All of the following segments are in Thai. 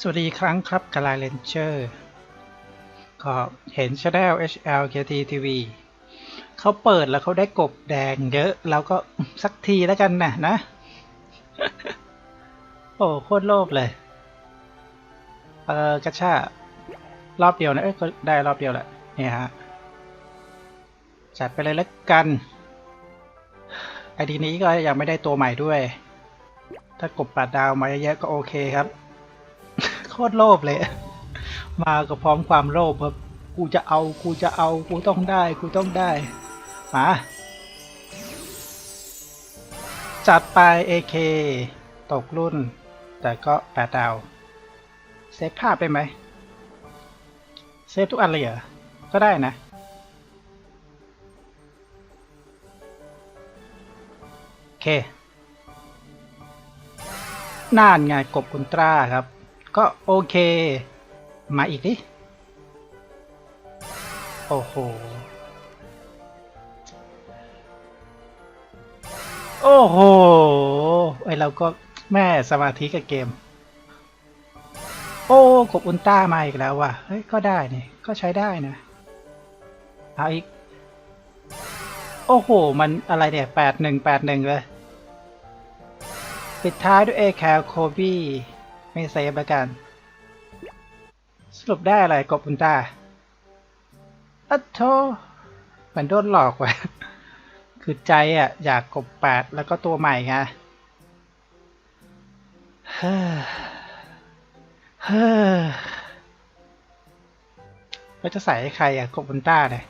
สวัสดีอีกครั้งครับกาลาเลนเจอร์ก็เห็นช anel HLKT TV เขาเปิดแล้วเขาได้กบแดงเยอะเราก็สักทีแล้วกันนะนะ โอ้โคตรโลภเลย เออกระชารอบเดียวนะ เอ้ยก็ได้รอบเดียวแหละเนี่ยฮะ จัดไปเลยแล้วกันไอดีนี้ก็ยังไม่ได้ตัวใหม่ด้วย ถ้ากบปาดดาวมาเยอะๆก็โอเคครับ คตรโลภเลย มาก็พร้อมความโลภครับ กูจะเอา กูจะเอา กูต้องได้ กูต้องได้ มา จัดไป AK ตกรุ่น แต่ก็แปดดาว เซฟภาพได้ไหม เซฟทุกอันเลยเหรอ ก็ได้นะโอเคน่านไงกบอุลตร้าครับ ก็โอเค มาอีกดิ โอ้โห โอ้โห ไอเราก็แม่สมาธิกับเกม โอ้กบอุลต้ามาอีกแล้วว่ะ เฮ้ย ก็ได้นี่ ก็ใช้ได้นะ เอาอีก โอ้โห มันอะไรเนี่ยแปดหนึ่งแปดหนึ่งเลย ปิดท้ายด้วยเอแคลโคบี้ ไม่เซฟแล้วกัน สรุปได้อะไรกบอุลตาอัทโทเหมือนโดนหลอกว่ะ คือใจอะ อยากกบแปดแล้วก็ตัวใหม่ไงเฮ้อเฮ้อแล้วจะใส่ให้ใครอะกบอุลตร้าเนี่ย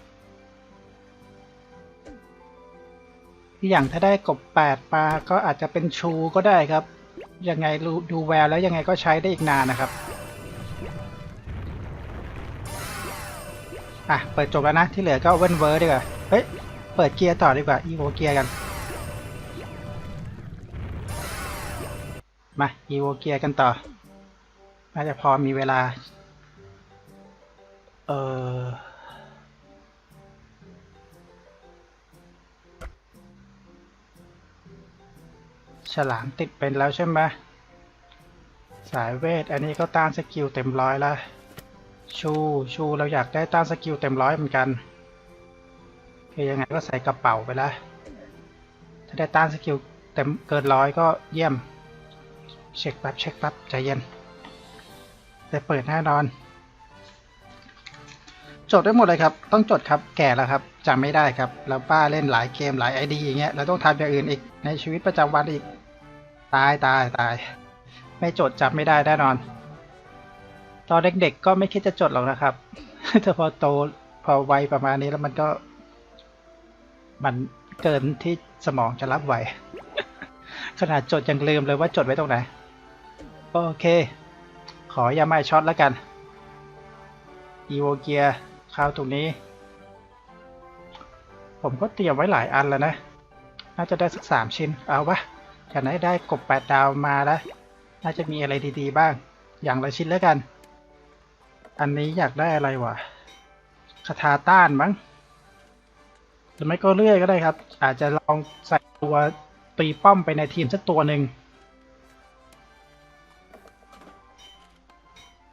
อย่างถ้าได้กบแปดมาก็อาจจะเป็นชูก็ได้ครับ ยังไงดูแววแล้วยังไงก็ใช้ได้อีกนานนะครับ อะ เปิดจบแล้วนะ ที่เหลือก็เว้นเวอร์ดีกว่า เฮ้ย เปิดเกียร์ต่อดีกว่า อีโวเกียร์กัน มา อีโวเกียร์กันต่อ น่าจะพอมีเวลา เออ ฉลามติดเป็นแล้วใช่ไหมสายเวท อันนี้ก็ต้านสกิลเต็มร้อยแล้วชูชูเราอยากได้ต้านสกิลเต็มร้อยเหมือนกันคือยังไงก็ใส่กระเป๋าไปล้วถ้าได้ต้านสกิลเต็มเกินร้อยก็เยี่ยม เช็คแป๊บเช็คแป๊บใจเย็นแต่เปิดแน่นอน จดได้หมดเลยครับ ต้องจดครับแก่แล้วครับจำไม่ได้ครับ แล้วป้าเล่นหลายเกมหลายไอดีอย่างเงี้ยเราต้องทำอย่างอื่นอีกในชีวิตประจำวันอีก ตายตายตาย ไม่จดจำไม่ได้แน่นอน ตอนเด็กๆก็ไม่คิดจะจดหรอกนะครับ แต่พอโตพอวัยประมาณนี้แล้วมันก็ มันเกินที่สมองจะรับไหว ขนาดจดยังลืมเลยว่าจดไว้ตรงไหน โอเค ขออย่าไม่ช็อตแล้วกัน อีโวเกียข้าวตรงนี้ ผมก็เตรียมไว้หลายอันแล้วนะ น่าจะได้สักสามชิ้น เอาวะ จากนั้นได้กบแปดดาวมาแล้ว น่าจะมีอะไรดีๆบ้าง อย่างละชิ้นแล้วกัน อันนี้อยากได้อะไรวะคาถาต้านมั้งหรือไม่ก็เลื่อยก็ได้ครับ อาจจะลองใส่ตัวตีป้อมไปในทีมสักตัวหนึ่ง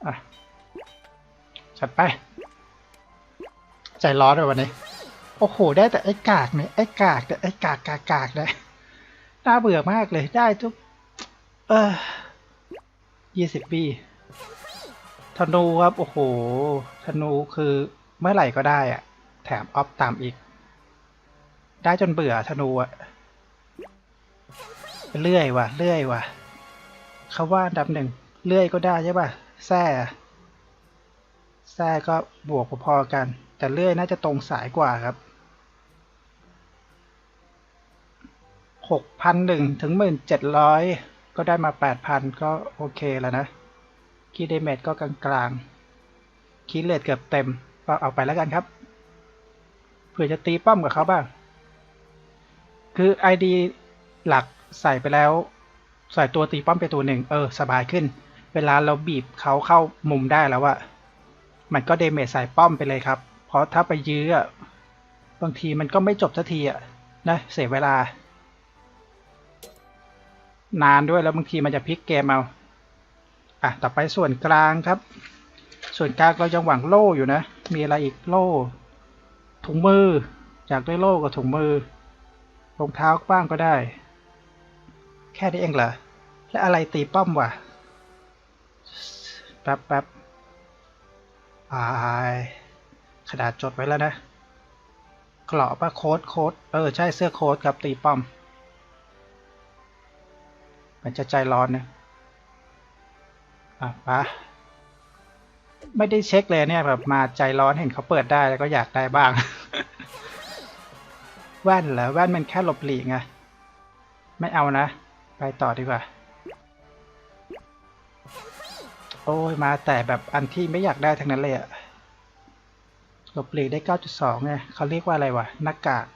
อะจัดไป ใจร้อนเลยวันนี้ โอ้โห ได้แต่ไอ้กากเนี่ยไอ้กากเนี่ยไอ้กากกากกากเนี่ย น่าเบื่อมากเลยได้ทุก เออยี่สิบปีธนูครับ โอ้โหธนูคือเมื่อไหร่ก็ได้อะแถมออฟตามอีก ได้จนเบื่อธนูอะเลื่อยว่ะเลื่อยว่ะเขาว่านดับหนึ่งเลื่อยก็ได้ใช่ป่ะแส้แส้ก็บวกพอๆกัน แต่เลื่อยน่าจะตรงสายกว่าครับ หกพันหนึ่งถึงหมื่นเจ็ดร้อยก็ได้มาแปดพันก็โอเคแล้วนะคีย์เดเมจก็กลางๆคีย์เลทเกือบเต็มก็เอาไปแล้วกันครับเผื่อจะตีป้อมกับเขาบ้าง คือ ID หลักใส่ไปแล้ว ใส่ตัวตีป้อมไปตัวหนึ่งเออ สบายขึ้น เวลาเราบีบเขาเข้ามุมได้แล้วอะมันก็เดเมจใส่ป้อมไปเลยครับ เพราะถ้าไปยื้ออะบางทีมันก็ไม่จบสักทีอะนะเสียเวลา นานด้วยแล้วบางทีมันจะพลิกเกมเอาอะต่อไปส่วนกลางครับ ส่วนกลางเรายังหวังโล่อยู่นะ มีอะไรอีกโล่ ถุงมือ อยากได้โล่กับถุงมือรองเท้าบ้างก็ได้ แค่นี้เองเหรอและอะไรตีป้อมวะแป๊บแป๊บอายกระดาษจดไว้แล้วนะกรอบปะโค้ดโค้ดเออใช่เสื้อโค้ดครับตีป้อม มันจะใจร้อนนะอะปะไม่ได้เช็คเลยเนี่ยแบบมาใจร้อนเห็นเขาเปิดได้แล้วก็อยากได้บ้าง แว่นเหรอแว่นมันแค่หลบหลีกไงไม่เอานะ ไปต่อดีกว่า โอ้ยมาแต่แบบอันที่ไม่อยากได้ทั้งนั้นเลยอะหลบหลีกได้ 9.2ไงเขาเรียกว่าอะไรวะหน้ากาก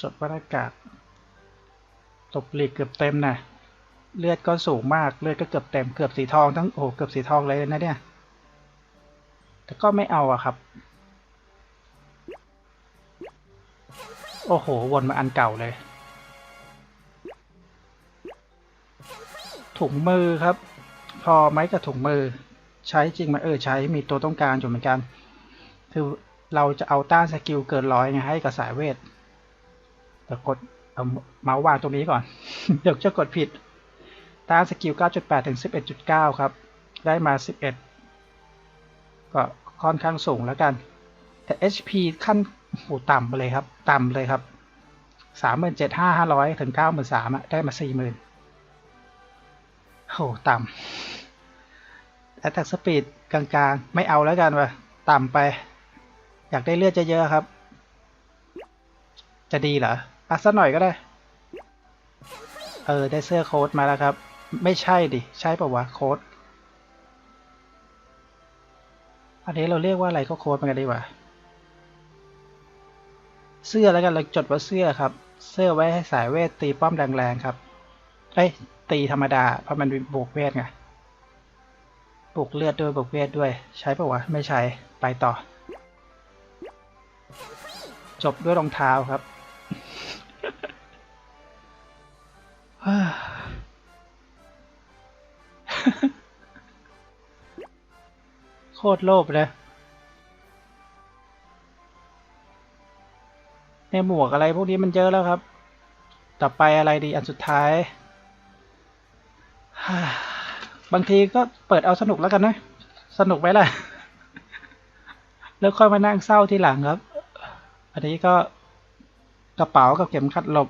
จดว่าหน้ากาก หลบหลีกเกือบเต็มนะเลือดก็สูงมากเลือดก็เกือบเต็มเกือบสีทองทั้งโอ้โหเกือบสีทองเลยนะเนี่ย แต่ก็ไม่เอาอะครับ โอ้โหวนมาอันเก่าเลย ถุงมือครับ พอไหมกับถุงมือ ใช้จริงไหมเออใช้มีตัวต้องการอยู่เหมือนกัน คือเราจะเอาต้านสกิลเกินร้อยไงให้กับสายเวทแต่กด เอาเมาส์วางตรงนี้ก่อน เดี๋ยวจะกดผิดต้านสกิล 9.8 ถึง 11.9 ครับ ได้มา 11 ก็ค่อนข้างสูงแล้วกัน แต่ HP ขั้นโหต่ำไปเลยครับ ต่ำเลยครับ 37,500 ถึง 93,000อะได้มา 40,000โหต่ำแอตแทกสปีดกลางๆ ไม่เอาแล้วกันว่ะ ต่ำไป อยากได้เลือดเยอะๆครับ จะดีเหรอ อะสักหน่อยก็ได้ เออ ได้เสื้อโค้ดมาแล้วครับ ไม่ใช่ดิ ใช่ป่าวะโค้ด อันนี้เราเรียกว่าอะไรก็โค้ดมันกันดีกว่า เสื้อแล้วกัน เราจดว่าเสื้อครับ เสื้อไว้ให้สายเวทตีป้อมแรงๆครับ เอ้ย ตีธรรมดา เพราะมันเป็นบวกเวทไง บวกเลือดด้วยบวกเวทด้วย ใช้ปะวะ ไม่ใช้ ไปต่อ จบด้วยรองเท้าครับ โคตรโลภเลยในหมวกอะไรพวกนี้มันเยอะแล้วครับ ต่อไปอะไรดีอันสุดท้าย บางทีก็เปิดเอาสนุกแล้วกันนะ สนุกไหมล่ะ แล้วค่อยมานั่งเศร้าทีหลังครับ อันนี้ก็กระเป๋ากับเข็มขัดหลบ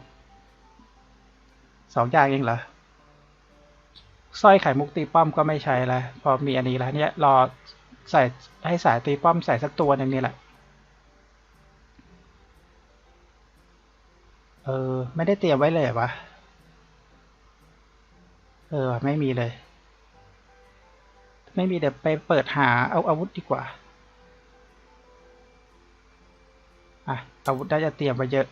สองอย่างเองเหรอสร้อยไข่มุกตีป้อมก็ไม่ใช้แล้ว พอมีอันนี้แล้วเนี่ยรอ ใส่ให้สายตีป้อมใส่สักตัวหนึ่งนี่แหละ เออ ไม่ได้เตรียมไว้เลยวะ เออ ไม่มีเลย ไม่มีเดี๋ยวไปเปิดหาเอาอาวุธดีกว่า อะ อาวุธได้จะเตรียมไว้เยอะ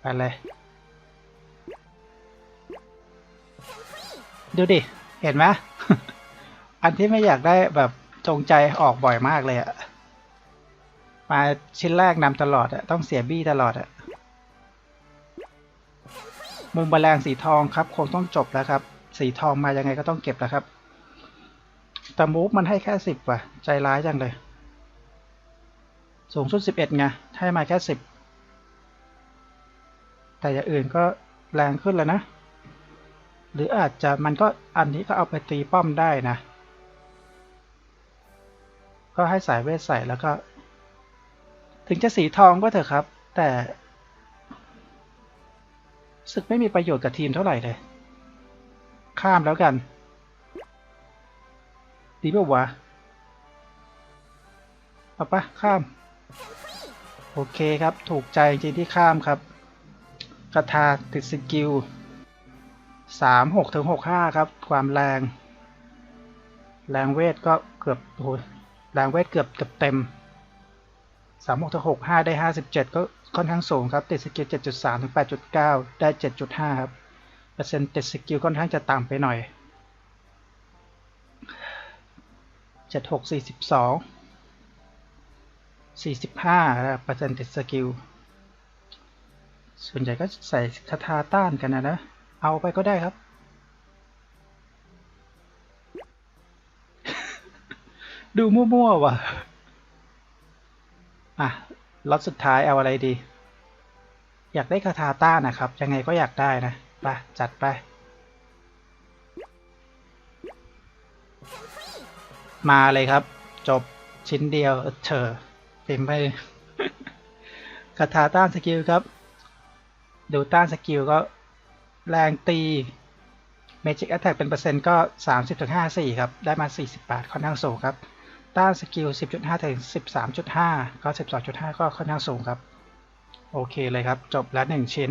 ไปเลยดูดิ เห็นไหมอันที่ไม่อยากได้แบบจงใจออกบ่อยมากเลยอะมาชิ้นแรกนำตลอดอะต้องเสียบี้ตลอดอะมุมแมลงสีทองครับ คงต้องจบแล้วครับ สีทองมายังไงก็ต้องเก็บแล้วครับ แต่มูฟมันให้แค่สิบว่ะ ใจร้ายจังเลย สูงสุดสิบเอ็ดไง ให้มาแค่สิบแต่อย่างอื่นก็แรงขึ้นแล้วนะ หรืออาจจะมันก็อันนี้ก็เอาไปตีป้อมได้นะ ก็ให้สายเวทใส่แล้วก็ ถึงจะสีทองก็เถอะครับ แต่สึกไม่มีประโยชน์กับทีมเท่าไหร่เลย ข้ามแล้วกัน ดีป่าวะเอาปะข้าม โอเคครับ ถูกใจจริงที่ข้ามครับคาถาติดสกิล สามหกถึงหกห้าครับ ความแรง แรงเวทก็เกือบโหแรงเวทเกือบเกือบเต็มสามหกถึงหกห้าได้ห้าสิบเจ็ดก็ค่อนข้างสูงครับติดสกิลเจ็ดจุดสามถึงแปดจุดเก้าได้เจ็ดจุดห้าครับ เปอร์เซ็นต์ติดสกิลค่อนข้างจะต่ำไปหน่อยเจ็ดหกสี่สิบสองสี่สิบห้าเปอร์เซ็นต์ติดสกิล ส่วนใหญ่ก็ใส่คาถาต้านกันนะนะ เอาไปก็ได้ครับ ดูมั่วๆว่ะ อะล็อตสุดท้ายเอาอะไรดี อยากได้คาถาต้านะครับ ยังไงก็อยากได้นะไปจัดไป มาเลยครับ จบชิ้นเดียวเออเธอเต็มไปคาถาต้านสกิลครับ ดูต้านสกิลก็ แรงตี Magic Attack เป็นเปอร์เซ็นต์ก็ 30.54 ครับ ได้มา40บาทค่อนข้างสูงครับ ต้านสกิล 10.5 ถึง 13.5 ก็ 12.5 ก็ค่อนข้างสูงครับ โอเคเลยครับ จบแล้ว 1 ชิ้น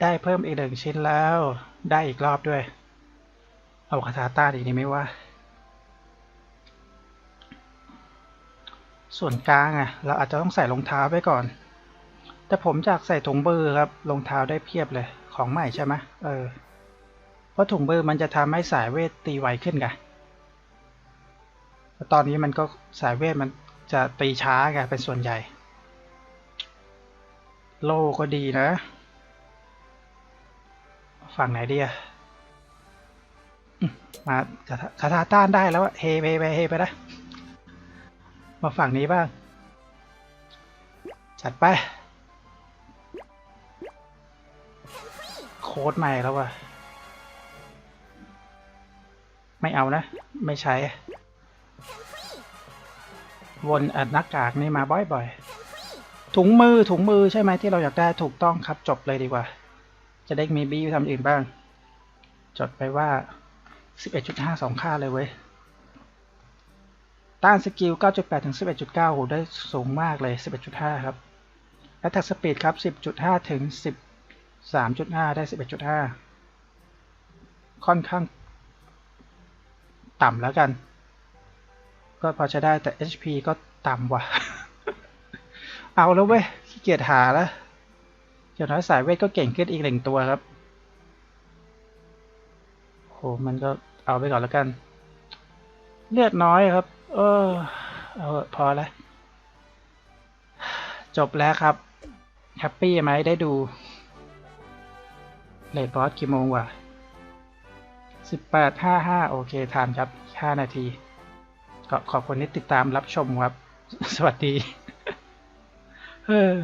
ได้เพิ่มอีก 1 ชิ้นแล้ว ได้อีกรอบด้วย เอาคาถาต้านอีกนี่ไหมว่า ส่วนกลางอะ เราอาจจะต้องใส่รองเท้าไว้ก่อน แต่ผมอยากใส่ถุงมือร์ครับรองเท้าได้เพียบเลยของใหม่ใช่ไหมเออ เพราะถุงมือร์มันจะทำให้สายเวทตีไวขึ้นไงตอนนี้มันก็สายเวทมันจะตีช้าไงเป็นส่วนใหญ่ โลก็ดีนะ ฝั่งไหนดีอะมาคาถาต้านได้แล้วเฮไปไปเฮไปนะมาฝั่งนี้บ้าง จัดไป ค้ดใหม่แล้ววะไม่เอานะ ไม่ใช้ วนอัดหน้ากากนี่มาบ่อยๆ ถุงมือถุงมือใช่ไหมที่เราอยากได้ถูกต้องครับจบเลยดีกว่า จะได้มีบี้ทำอื่นบ้าง จดไปว่า 11.5สองค่าเลยเว้ย ต้านสกิล 9.8 ถึง 11.9โหได้สูงมากเลย 11.5 ครับแอตแทกสปีดครับ 10.5 ถึง 3.5 ได้ 11.5 ค่อนข้างต่ำแล้วกัน ก็พอจะได้แต่ HP ก็ต่ำว่ะเอาแล้วเว้ย ขี้เกียจหาแล้วอย่างน้อยสายเวทก็เก่งขึ้นอีกหนึ่งตัวครับโหมันก็เอาไปก่อนแล้วกัน เลือดน้อยครับ เออเอาพอแล้ว จบแล้วครับ แฮปปี้ไหมได้ดู เลทบอสกี่โมงวะสิบแปดห้าห้าโอเคทานครับห้านาที ก็ขอบคุณที่ติดตามรับชมครับ สวัสดี เออ